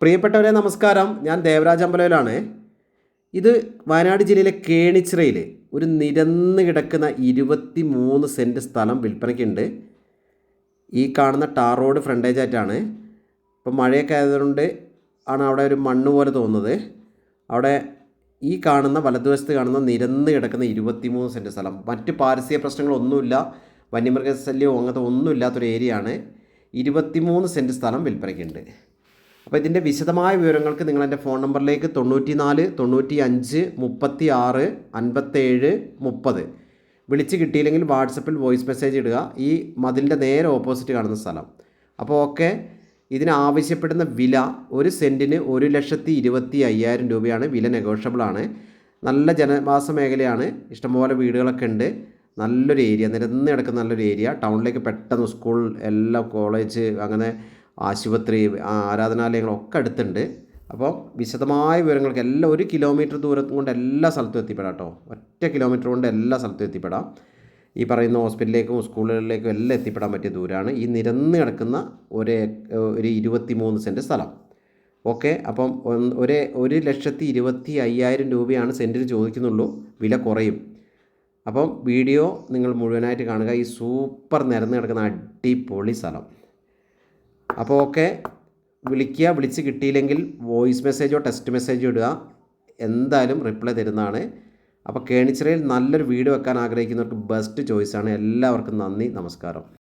പ്രിയപ്പെട്ടവരെ നമസ്കാരം. ഞാൻ ദേവരാജ് അമ്പലയിലാണ് ഇത് വയനാട് ജില്ലയിലെ കേണിച്ചിറയിൽ ഒരു നിരന്ന് കിടക്കുന്ന ഇരുപത്തി മൂന്ന് സെന്റ് സ്ഥലം വിൽപ്പനയ്ക്കുണ്ട്. ഈ കാണുന്ന ടാർ റോഡ് ഫ്രണ്ടേജ് ആയിട്ടാണ്. ഇപ്പം മഴയൊക്കെ ആയതുകൊണ്ട് ആണ് അവിടെ ഒരു മണ്ണ് പോലെ തോന്നുന്നത്. അവിടെ ഈ കാണുന്ന വലതുവശത്ത് കാണുന്ന നിരന്ന് കിടക്കുന്ന ഇരുപത്തിമൂന്ന് സെന്റ് സ്ഥലം. മറ്റ് പാരിസ്ഥിതിക പ്രശ്നങ്ങളൊന്നുമില്ല. വന്യമൃഗശല്യമോ അങ്ങനത്തെ ഒന്നും ഇല്ലാത്തൊരു ഇരുപത്തി മൂന്ന് ഇരുപത്തിമൂന്ന് സെന്റ് സ്ഥലം വിൽപ്പനയ്ക്കുണ്ട്. അപ്പോൾ ഇതിന്റെ വിശദമായ വിവരങ്ങൾക്ക് നിങ്ങൾ എന്റെ ഫോൺ നമ്പറിലേക്ക് തൊണ്ണൂറ്റി നാല് തൊണ്ണൂറ്റി അഞ്ച് മുപ്പത്തി ആറ് അൻപത്തേഴ് മുപ്പത്. വിളിച്ച് കിട്ടിയില്ലെങ്കിൽ വാട്സപ്പിൽ വോയിസ് മെസ്സേജ് ഇടുക. ഈ മതിലിന്റെ നേരെ ഓപ്പോസിറ്റ് കാണുന്ന സ്ഥലം. അപ്പോൾ ഓക്കെ ഇതിനാവശ്യപ്പെടുന്ന വില ഒരു സെന്റിന് ഒരു ലക്ഷത്തി ഇരുപത്തി അയ്യായിരം രൂപയാണ്. വില നെഗോഷ്യബിളാണ് നല്ല ജനവാസ മേഖലയാണ്. ഇഷ്ടംപോലെ വീടുകളൊക്കെ ഉണ്ട്. നല്ലൊരു ഏരിയ. നിരന്ന് കിടക്കുന്ന നല്ലൊരു ഏരിയ. ടൗണിലേക്ക് പെട്ടെന്ന് സ്കൂൾ എല്ലാ കോളേജ് അങ്ങനെ ആശുപത്രി ആരാധനാലയങ്ങളൊക്കെ അടുത്തുണ്ട്. അപ്പോൾ വിശദമായ വിവരങ്ങൾക്ക് എല്ലാം ഒരു കിലോമീറ്റർ ദൂരം കൊണ്ട് എല്ലാ സ്ഥലത്തും എത്തിപ്പെടാം കേട്ടോ. ഒറ്റ കിലോമീറ്റർ കൊണ്ട് എല്ലാ സ്ഥലത്തും എത്തിപ്പെടാം. ഈ പറയുന്ന ഹോസ്പിറ്റലിലേക്കും സ്കൂളുകളിലേക്കും എല്ലാം എത്തിപ്പെടാൻ പറ്റിയ ദൂരമാണ് ഈ നിരന്ന് കിടക്കുന്ന ഒരേ ഒരു ഇരുപത്തി മൂന്ന് സെന്റ് സ്ഥലം. ഓക്കെ അപ്പം ഒരു ഒരു ലക്ഷത്തി ഇരുപത്തി അയ്യായിരം രൂപയാണ് സെന്റിന് ചോദിക്കുന്നുള്ളൂ. വില കുറയും. അപ്പം വീഡിയോ നിങ്ങൾ മുഴുവനായിട്ട് കാണുക. ഈ സൂപ്പർ നിരന്ന് കിടക്കുന്ന അടിപൊളി സ്ഥലം. അപ്പോൾ ഓക്കെ വിളിക്കുക വിളിച്ച് കിട്ടിയില്ലെങ്കിൽ വോയിസ് മെസ്സേജോ ടെക്സ്റ്റ് മെസ്സേജോ ഇടുക. എന്തായാലും റിപ്ലൈ തരുന്നതാണ്. അപ്പോൾ കേണിച്ചിറയിൽ നല്ലൊരു വീട് വെക്കാൻ ആഗ്രഹിക്കുന്നവർക്ക് ബെസ്റ്റ് ചോയ്സാണ് എല്ലാവർക്കും നന്ദി നമസ്കാരം.